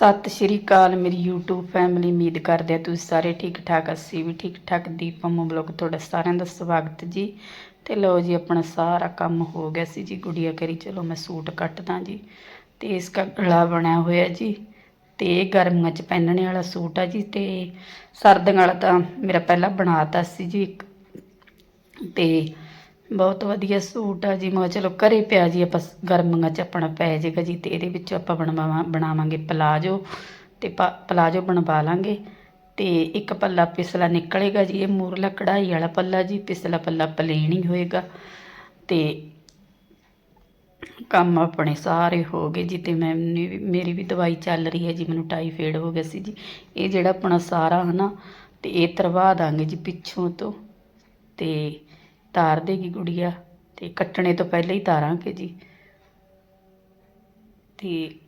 ਸਤਿ ਸ਼੍ਰੀ ਅਕਾਲ, ਮੇਰੀ YouTube family ਉਮੀਦ ਕਰਦੇ ਆ ਤੁਸੀਂ ਸਾਰੇ ਠੀਕ ਠਾਕ ਅਸੀਂ ਵੀ ਠੀਕ ਠਾਕ ਦੀਪਮ ਪੰਮੂ ਬਲੌਗ ਤੁਹਾਡਾ ਸਾਰਿਆਂ ਦਾ ਸਵਾਗਤ ਜੀ। ਤੇ ਲਓ ਜੀ, ਆਪਣਾ ਸਾਰਾ ਕੰਮ ਹੋ ਗਿਆ ਸੀ ਜੀ ਗੁੜੀਆ ਕਰੀ ਚਲੋ ਮੈਂ ਸੂਟ ਕੱਟਦਾ ਜੀ, ਤੇ ਇਸ ਦਾ ਗਲਾ ਬਣਿਆ ਹੋਇਆ ਜੀ। ਤੇ ਇਹ ਗਰਮੀਆਂ 'ਚ ਪਹਿਨਣੇ ਵਾਲਾ ਸੂਟ ਆ ਜੀ, ਤੇ ਸਰਦੀਆਂ ਵਾਲਾ ਤਾਂ ਮੇਰਾ ਪਹਿਲਾਂ ਬਣਾਤਾ ਸੀ ਜੀ ਇੱਕ। ਤੇ ਬਹੁਤ ਵਧੀਆ ਸੂਟ ਆ ਜੀ। ਮੈਂ ਚਲੋ ਘਰੇ ਪਿਆ ਜੀ, ਆਪਾਂ ਸ- ਗਰਮੀਆਂ 'ਚ ਆਪਣਾ ਪੈ ਜਾਏਗਾ ਜੀ ਤੇ ਇਹਦੇ ਵਿੱਚ ਆਪਾਂ ਬਣਵਾਵਾਂ, ਬਣਾਵਾਂਗੇ ਪਲਾਜੋ ਤੇ ਪ- ਪਲਾਜੋ ਬਣਵਾ ਲਾਂਗੇ ਤੇ ਇੱਕ ਪੱਲਾ ਪਿਸਲਾ ਨਿਕਲੇਗਾ ਜੀ, ਇਹ ਮੂਰਲਾ ਕਢਾਈ ਵਾਲਾ ਪੱਲਾ ਜੀ, ਪਿਸਲਾ ਪੱਲਾ ਪਲੇਨ ਹੀ ਹੋਏਗਾ ਤੇ ਕੰਮ ਆਪਣੇ ਸਾਰੇ ਹੋ ਗਏ ਜੀ ਤੇ ਮੈਂ ਮੇਰੀ ਵੀ ਦਵਾਈ ਚੱਲ ਰਹੀ ਹੈ ਜੀ, ਮੈਨੂੰ ਟਾਈਫਾਇਡ ਹੋ ਗਿਆ ਸੀ ਜੀ। ਇਹ ਜਿਹੜਾ ਆਪਣਾ ਸਾਰਾ ਹਨਾ ਤੇ ਇਹ ਤਰਵਾ ਦਾਂਗੇ ਜੀ ਪਿੱਛੋਂ ਤੋਂ ਤੇ ਤਾਰ ਦੇਗੀ ਗੁੜੀਆ, ਤੇ ਕੱਟਣੇ ਤੋਂ ਪਹਿਲਾਂ ਹੀ ਤਾਰਾਂਗੇ ਜੀ। ਤੇ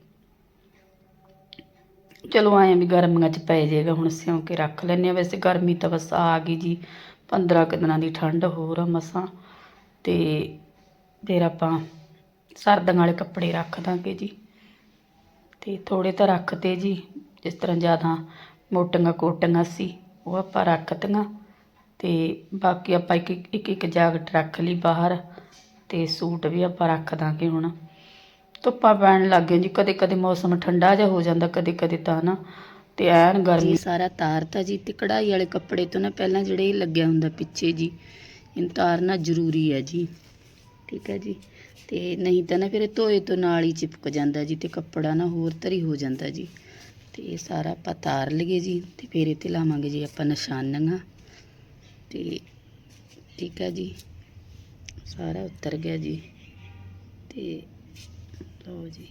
ਚਲੋ ਆਏ ਵੀ ਗਰਮੀਆਂ ਚ ਪੈ ਜਾਏਗਾ ਹੁਣ ਸਿਉਂ ਕੇ ਰੱਖ ਲੈਨੇ ਆ ਵੈਸੇ ਗਰਮੀ ਤਾਂ ਬਸ ਆ ਗਈ ਜੀ 15 ਕੁ ਦਿਨਾਂ ਦੀ ਠੰਡ ਹੋਰ ਆ ਮਸਾਂ। ਤੇ ਫਿਰ ਆਪਾਂ ਸਰਦੀਆਂ ਵਾਲੇ ਕੱਪੜੇ ਰੱਖ ਦਾਂਗੇ ਜੀ। ਤੇ ਥੋੜੇ ਤਾਂ ਰੱਖਤੇ ਜੀ, ਜਿਸ ਤਰ੍ਹਾਂ ਜ਼ਿਆਦਾ ਮੋਟੀਆਂ ਕੋਟੀਆਂ ਸੀ, ਉਹ ਆਪਾਂ ਰੱਖਤੀਆਂ ਤੇ ਬਾਕੀ ਆਪਾਂ ਇੱਕ ਇੱਕ ਇੱਕ ਜੈਕਟ ਰੱਖ ਲਈ ਬਾਹਰ ਤੇ ਸੂਟ ਵੀ ਆਪਾਂ ਰੱਖ ਦਾਂਗੇ ਹੁਣ। ਧੁੱਪਾਂ ਪੈਣ ਲੱਗ ਗਈਆਂ ਜੀ ਕਦੇ ਕਦੇ ਮੌਸਮ ਠੰਡਾ ਜਿਹਾ ਹੋ ਜਾਂਦਾ ਕਦੇ ਕਦੇ ਤਾਂ ਨਾ। ਤੇ ਐਨ ਗਰਮੀ। ਸਾਰਾ ਤਾਰਤਾ ਜੀ ਤੇ ਕਢਾਈ ਵਾਲੇ ਕੱਪੜੇ ਤੋਂ ਨਾ ਪਹਿਲਾਂ ਜਿਹੜੇ ਇਹ ਲੱਗਿਆ ਹੁੰਦਾ ਪਿੱਛੇ ਜੀ ਇਹਨੂੰ ਤਾਰਨਾ ਜ਼ਰੂਰੀ ਹੈ ਜੀ। ਠੀਕ ਹੈ ਜੀ। ਤੇ ਨਹੀਂ ਤਾਂ ਨਾ ਫਿਰ ਧੋਏ ਤੋਂ ਨਾਲ ਹੀ ਚਿਪਕ ਜਾਂਦਾ ਜੀ ਤੇ ਕੱਪੜਾ ਨਾ ਹੋਰ ਤਰੀ ਹੋ ਜਾਂਦਾ ਜੀ। ਤੇ ਇਹ ਸਾਰਾ ਆਪਾਂ ਤਾਰ ਲਈਏ ਜੀ ਤੇ ਫਿਰ ਇਹ ਤੇ ਲਾਵਾਂਗੇ ਜੀ ਆਪਾਂ ਨਿਸ਼ਾਨੀਆਂ। ਤੇ ਠੀਕ ਹੈ ਜੀ। ਸਾਰਾ ਉਤਰ ਗਿਆ ਜੀ। ਤੇ ਲਓ ਜੀ,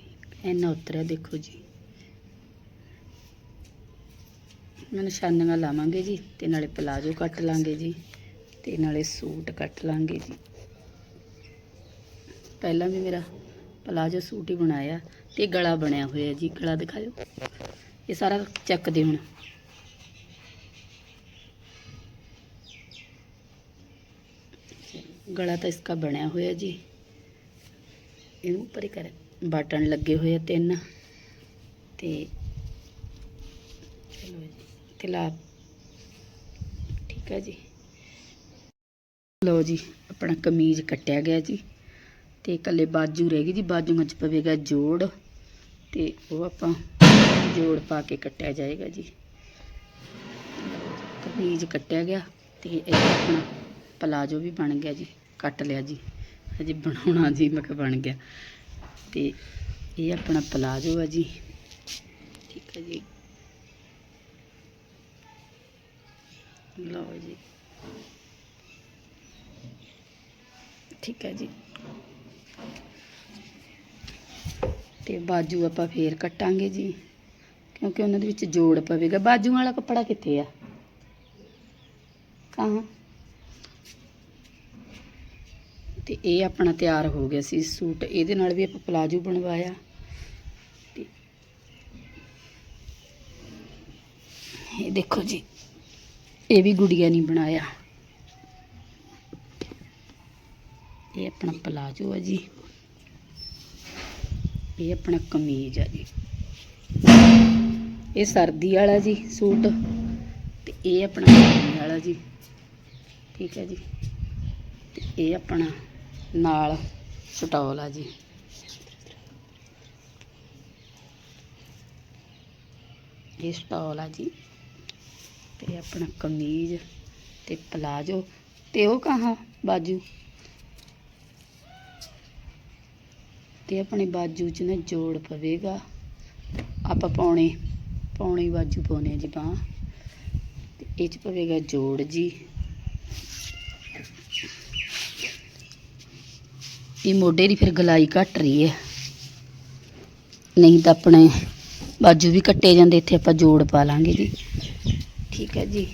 ਇੰਨਾ ਉਤਰਿਆ ਦੇਖੋ ਜੀ। ਮੈਂ ਨਿਸ਼ਾਨੀਆਂ ਲਾਵਾਂਗੇ ਜੀ ਤੇ ਨਾਲੇ ਪਲਾਜੋ ਕੱਟ ਲਾਂਗੇ ਜੀ ਤੇ ਨਾਲੇ ਸੂਟ ਕੱਟ ਲਾਂਗੇ ਜੀ। ਪਹਿਲਾਂ ਵੀ ਮੇਰਾ ਪਲਾਜੋ ਸੂਟ ਹੀ ਬਣਾਇਆ ਤੇ ਗਲਾ ਬਣਿਆ ਹੋਇਆ ਜੀ। ਗਲਾ ਦਿਖਾਓ ਇਹ ਸਾਰਾ ਚੱਕਦੇ ਹੁਣ। ਗਲਾ ਤਾਂ ਇਸਕਾ ਬਣਿਆ ਹੋਇਆ ਜੀ। ਇਹਨੂੰ ਉੱਪਰ ਹੀ ਕਰ, ਬਟਨ ਲੱਗੇ ਹੋਏ ਆ ਤਿੰਨ। ਤੇ ਚਲੋ ਜੀ ਤੇ ਠੀਕ ਹੈ ਜੀ। ਲਓ ਜੀ, ਆਪਣਾ ਕਮੀਜ਼ ਕੱਟਿਆ ਗਿਆ ਜੀ। ਤੇ ਇਕੱਲੇ ਬਾਜੂ ਰਹਿ ਗਈ ਜੀ, ਬਾਜੂਆਂ 'ਚ ਪਵੇਗਾ ਜੋੜ। ਤੇ ਉਹ ਆਪਾਂ ਜੋੜ ਪਾ ਕੇ ਕੱਟਿਆ ਜਾਏਗਾ ਜੀ, ਕਮੀਜ਼ ਕੱਟਿਆ ਗਿਆ ਤੇ ਇਹ ਆਪਣਾ ਪਲਾਜੋ ਵੀ ਬਣ ਗਿਆ ਜੀ। ਕੱਟ ਲਿਆ ਜੀ। ਹਜੇ ਬਣਾਉਣਾ ਜੀ, ਮੈਂ ਕਿਹਾ ਬਣ ਗਿਆ। ਤੇ ਇਹ ਆਪਣਾ ਪਲਾਜੋ ਆ ਜੀ। ਠੀਕ ਹੈ ਜੀ। ਲਓ ਜੀ। ਠੀਕ ਹੈ ਜੀ। ਤੇ ਬਾਜੂ ਆਪਾਂ ਫੇਰ ਕੱਟਾਂਗੇ ਜੀ। ਕਿਉਂਕਿ ਉਹਨਾਂ ਦੇ ਵਿੱਚ ਜੋੜ ਪਵੇਗਾ। ਬਾਜੂ ਵਾਲਾ ਕੱਪੜਾ ਕਿੱਥੇ ਆ? ਕਹਾਂ ਤੇ ਇਹ ਆਪਣਾ ਤਿਆਰ ਹੋ ਗਿਆ ਸੀ ਸੂਟ। ਇਹਦੇ ਨਾਲ ਵੀ ਆਪਾਂ ਪਲਾਜੋ ਬਣਵਾਇਆ। ਤੇ ਇਹ ਦੇਖੋ ਜੀ, ਇਹ ਵੀ ਗੁੜੀਆ ਨਹੀਂ ਬਣਾਇਆ। ਇਹ ਆਪਣਾ ਪਲਾਜੋ ਹੈ ਜੀ। ਇਹ ਆਪਣਾ ਕਮੀਜ਼ ਆ ਜੀ। ਇਹ ਸਰਦੀ ਵਾਲਾ ਜੀ ਸੂਟ ਤੇ ਇਹ ਆਪਣਾ ਗਰਮੀ ਵਾਲਾ ਜੀ। ਠੀਕ ਹੈ ਜੀ। ਤੇ ਇਹ ਆਪਣਾ ਨਾਲ ਸਟੋਲ ਆ ਜੀ। ਇਹ ਸਟੋਲ ਆ ਜੀ ਤੇ ਆਪਣਾ ਕਮੀਜ਼ ਤੇ ਪਲਾਜੋ ਤੇ ਉਹ ਕਹਾਂ? ਬਾਜੂ। ਤੇ ਆਪਣੇ ਬਾਜੂ 'ਚ ਨਾ ਜੋੜ ਪਵੇਗਾ। ਆਪਾਂ ਪਾਉਣੇ ਪਾਉਣੇ ਬਾਜੂ ਪਾਉਣੇ ਜੀ ਬਾਂਹ। ਤੇ ਇਹ 'ਚ ਪਵੇਗਾ ਜੋੜ ਜੀ। ਇਹ ਮੋਢੇ ਦੀ ਫਿਰ ਗਲਾਈ ਘਟ ਰਹੀ ਹੈ। ਨਹੀਂ ਤਾਂ ਆਪਣੇ ਬਾਜੂ ਵੀ ਕੱਟੇ ਜਾਂਦੇ, ਇੱਥੇ ਆਪਾਂ ਜੋੜ ਪਾ ਲਾਂਗੇ ਜੀ। ਠੀਕ ਹੈ ਜੀ।